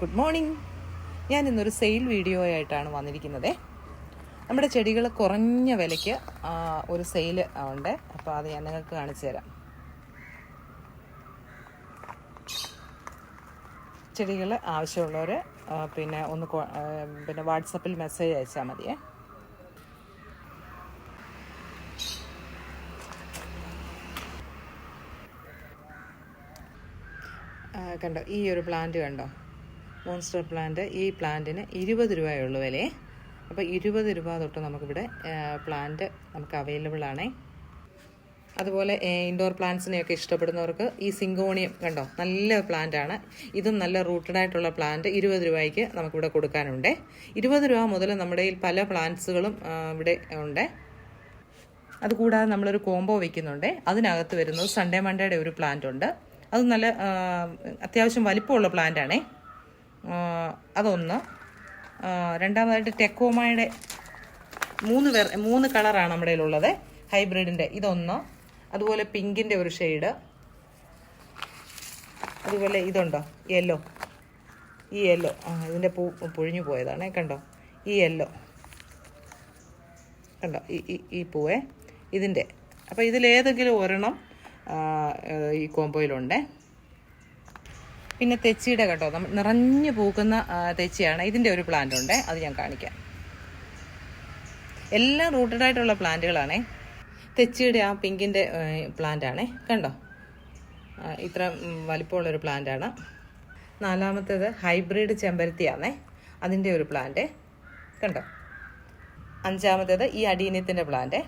Good morning ഞാൻ ഇന്നൊരു sale video ആയിട്ടാണ് വന്നിരിക്കുന്നത്. നമ്മുടെ ചെടികൾ കുറഞ്ഞ വിലയ്ക്ക് ഒരു സെയിൽ ഉണ്ട്. അപ്പോൾ അത് ഞാൻ നിങ്ങൾക്ക് കാണിച്ചു തരാം. ചെടികൾ ആവശ്യമുള്ളവർ പിന്നെ ഒന്ന് പിന്നെ വാട്സപ്പിൽ മെസ്സേജ് അയച്ചാൽ മതിയേ. കണ്ടോ ഈ ഒരു പ്ലാന്റ് കണ്ടോ? മോൺസ്റ്റർ പ്ലാന്റ് ഈ പ്ലാന്റിന് ഇരുപത് രൂപയുള്ളൂ വിലയെ. അപ്പോൾ ഇരുപത് രൂപ തൊട്ട് നമുക്കിവിടെ പ്ലാന്റ് നമുക്ക് അവൈലബിൾ ആണേ. അതുപോലെ ഇൻഡോർ പ്ലാന്റ്സിനെയൊക്കെ ഇഷ്ടപ്പെടുന്നവർക്ക് ഈ സിങ്കോണിയം കണ്ടോ? നല്ല പ്ലാന്റ് ആണ്. ഇതും നല്ല റൂട്ടഡ് ആയിട്ടുള്ള പ്ലാന്റ് ഇരുപത് രൂപയ്ക്ക് നമുക്കിവിടെ കൊടുക്കാനുണ്ട്. ഇരുപത് രൂപ മുതൽ നമ്മുടെ പല പ്ലാന്റ്സുകളും ഇവിടെ ഉണ്ട്. അതുകൂടാതെ നമ്മളൊരു കോംബോ വയ്ക്കുന്നുണ്ട് അതിനകത്ത് വരുന്നത് സൺഡേ മൺഡേയുടെ ഒരു പ്ലാന്റ് ഉണ്ട്. അത് നല്ല അത്യാവശ്യം വലിപ്പമുള്ള പ്ലാന്റ് ആണേ. അതൊന്ന്. രണ്ടാമതായിട്ട് ടെക്കോമയുടെ മൂന്ന് വെർ മൂന്ന് കളറാണ് നമ്മുടെ ഉള്ളത് ഹൈബ്രിഡിന്റെ ഇതൊന്ന്. അതുപോലെ പിങ്കിന്റെ ഒരു ഷെയ്ഡ്. അതുപോലെ ഇതുണ്ടോ? യെല്ലോ. ഈ യെല്ലോ. ആ ഇതിന്റെ പൂ പൊഴിഞ്ഞു പോയതാണ്. കണ്ടോ? ഈ യെല്ലോ. കണ്ടോ? ഈ ഈ പൂവേ. ഇതിന്റെ അപ്പോൾ ഇതിലേതെങ്കിലും ഒരെണ്ണം ഈ കോമ്പോയിലുണ്ട് പിന്നെ തെച്ചിയുടെ കേട്ടോ നിറഞ്ഞു പൂക്കുന്ന തെച്ചിയാണ്. ഇതിന്റെ ഒരു പ്ലാന്റ് ഉണ്ട്. അത് ഞാൻ കാണിക്കാം. എല്ലാം റൂട്ടഡ് ആയിട്ടുള്ള പ്ലാന്റുകളാണേ തെച്ചിയുടെ ആ പിങ്കിന്റെ പ്ലാന്റ് ആണേ. കണ്ടോ? ഇത്ര വലിപ്പമുള്ളൊരു പ്ലാന്റ് ആണ്. നാലാമത്തേത് ഹൈബ്രിഡ് ചെമ്പരത്തിയാണേ. അതിന്റെ ഒരു പ്ലാന്റ് കണ്ടോ? അഞ്ചാമത്തേത് ഈ അടീനത്തിന്റെ പ്ലാന്റ്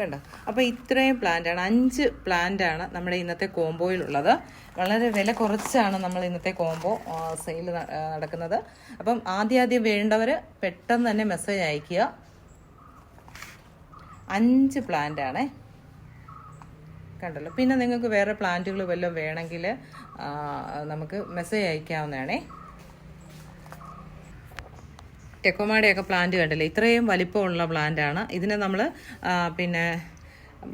കണ്ടോ? അപ്പോൾ ഇത്രയും പ്ലാന്റാണ് അഞ്ച് പ്ലാന്റാണ് നമ്മുടെ ഇന്നത്തെ കോംബോയിലുള്ളത് വളരെ വില കുറച്ചാണ് നമ്മൾ ഇന്നത്തെ കോംബോ സെയിൽ നടക്കുന്നത്. അപ്പം ആദ്യം ആദ്യം വേണ്ടവർ പെട്ടെന്ന് തന്നെ മെസ്സേജ് അയക്കുക അഞ്ച് പ്ലാന്റ് ആണേ. കണ്ടല്ലോ? പിന്നെ നിങ്ങൾക്ക് വേറെ പ്ലാന്റുകൾ വല്ലതും വേണമെങ്കിൽ നമുക്ക് മെസ്സേജ് അയക്കാവുന്നതാണേ ടെക്കോമാടെയൊക്കെ പ്ലാന്റ് കണ്ടില്ലേ? ഇത്രയും വലിപ്പമുള്ള പ്ലാന്റ് ആണ്. ഇതിനെ നമ്മൾ പിന്നെ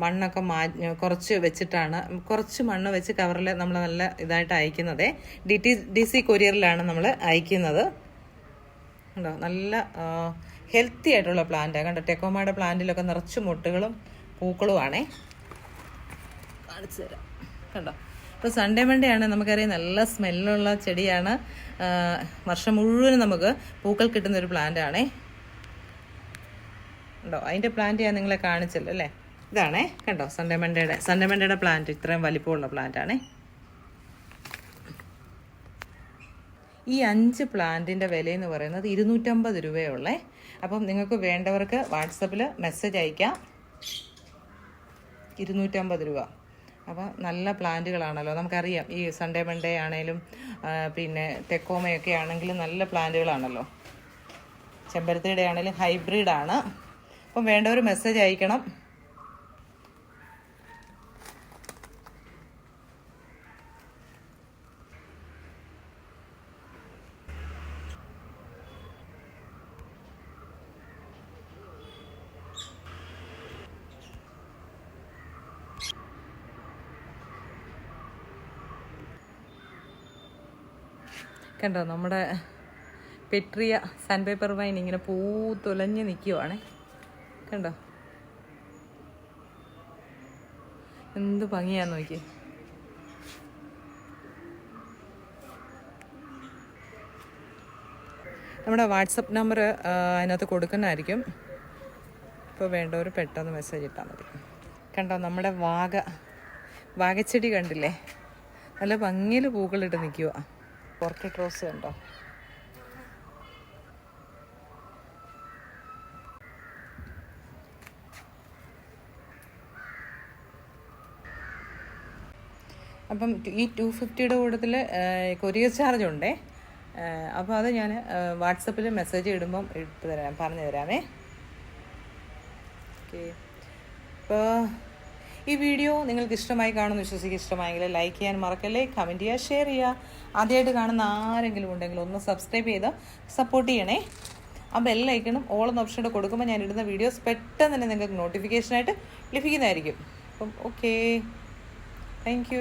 മണ്ണൊക്കെ മാ കുറച്ച് വെച്ചിട്ടാണ് കുറച്ച് മണ്ണ് വെച്ച് കവറിൽ നമ്മൾ നല്ല ഇതായിട്ട് അയക്കുന്നത്. ഡി ടി ഡി സി കൊറിയറിലാണ് നമ്മൾ അയക്കുന്നത്. കണ്ടോ? നല്ല ഹെൽത്തി ആയിട്ടുള്ള പ്ലാന്റാണ് കണ്ടോ? ടെക്കോമയുടെ പ്ലാന്റിലൊക്കെ നിറച്ച് മുട്ടുകളും പൂക്കളുമാണേ. കാണിച്ചു തരാം. കണ്ടോ? ഇപ്പോൾ സൺഡേ മൺഡേ ആണ് നമുക്കറിയാം നല്ല സ്മെല്ലുള്ള ചെടിയാണ്. വർഷം മുഴുവനും നമുക്ക് പൂക്കൾ കിട്ടുന്ന ഒരു പ്ലാന്റ് ആണേ. ഉണ്ടോ അതിന്റെ പ്ലാന്റ് ഞാൻ നിങ്ങളെ കാണിച്ചല്ലോ അല്ലേ? ഇതാണേ. കണ്ടോ? സൺഡേ മൺഡേയുടെ സൺഡേ മൺഡേയുടെ പ്ലാന്റ് ഇത്രയും വലിപ്പമുള്ള പ്ലാന്റ് ആണേ. ഈ അഞ്ച് പ്ലാന്റിന്റെ വിലയെന്ന് പറയുന്നത് ഇരുന്നൂറ്റമ്പത് രൂപയുള്ളേ. അപ്പം നിങ്ങൾക്ക് വേണ്ടവർക്ക് വാട്സപ്പിൽ മെസ്സേജ് അയക്കാം. ഇരുന്നൂറ്റമ്പത് രൂപ. അപ്പോൾ നല്ല പ്ലാന്റുകളാണല്ലോ. നമുക്കറിയാം ഈ സൺഡേ മൺഡേ ആണേലും പിന്നെ ടെക്കോമയൊക്കെ ആണെങ്കിലും നല്ല പ്ലാന്റുകളാണല്ലോ. ചെമ്പരത്തിയുടെ ആണെങ്കിലും ഹൈബ്രിഡാണ്. അപ്പം വേണ്ടവർ മെസ്സേജ് അയക്കണം. കണ്ടോ നമ്മുടെ പെട്രിയ സാൻഡ് പേപ്പർ വൈൻ ഇങ്ങനെ പൂ പൂത്തുലഞ്ഞ് നിൽക്കുവാണേ കണ്ടോ? എന്ത് ഭംഗിയാന്ന് നോക്കി നമ്മുടെ വാട്സപ്പ് നമ്പർ അതിനകത്ത് കൊടുക്കുന്നതായിരിക്കും. ഇപ്പോൾ വേണ്ടവർ പെട്ടെന്ന് മെസ്സേജ് ഇട്ടാൽ മതി. കണ്ടോ നമ്മുടെ വാഗ വാഗച്ചെടി കണ്ടില്ലേ? നല്ല ഭംഗിയിൽ പൂക്കളിട്ട് നിൽക്കുക പോർട്രേറ്റ് റോസ് ഉണ്ടോ അപ്പം ഈ ടു ഫിഫ്റ്റിയുടെ കൂട്ടത്തിൽ കൊറിയർ ചാർജ് ഉണ്ടേ. അപ്പോൾ അത് ഞാൻ വാട്സപ്പിൽ മെസ്സേജ് ഇടുമ്പം ഇട്ട് തരാം പറഞ്ഞു തരാമേ. ഓക്കെ അപ്പോൾ ഈ വീഡിയോ നിങ്ങൾക്ക് ഇഷ്ടമായി കാണുമെന്ന് വിശ്വസിക്കുക ഇഷ്ടമായെങ്കിൽ ലൈക്ക് ചെയ്യാൻ മറക്കല്ലേ കമന്റ് ചെയ്യുക ഷെയർ ചെയ്യുക. ആദ്യമായിട്ട് കാണുന്ന ആരെങ്കിലും ഉണ്ടെങ്കിൽ ഒന്ന് സബ്സ്ക്രൈബ് ചെയ്ത് സപ്പോർട്ട് ചെയ്യണേ. ആ ബെല്ലൈക്കണം ഓൾ എന്ന ഓപ്ഷനോട് കൊടുക്കുമ്പോൾ ഞാൻ ഇടുന്ന വീഡിയോസ് പെട്ടെന്ന് തന്നെ നിങ്ങൾക്ക് നോട്ടിഫിക്കേഷനായിട്ട് ലഭിക്കുന്നതായിരിക്കും. അപ്പം ഓക്കേ താങ്ക്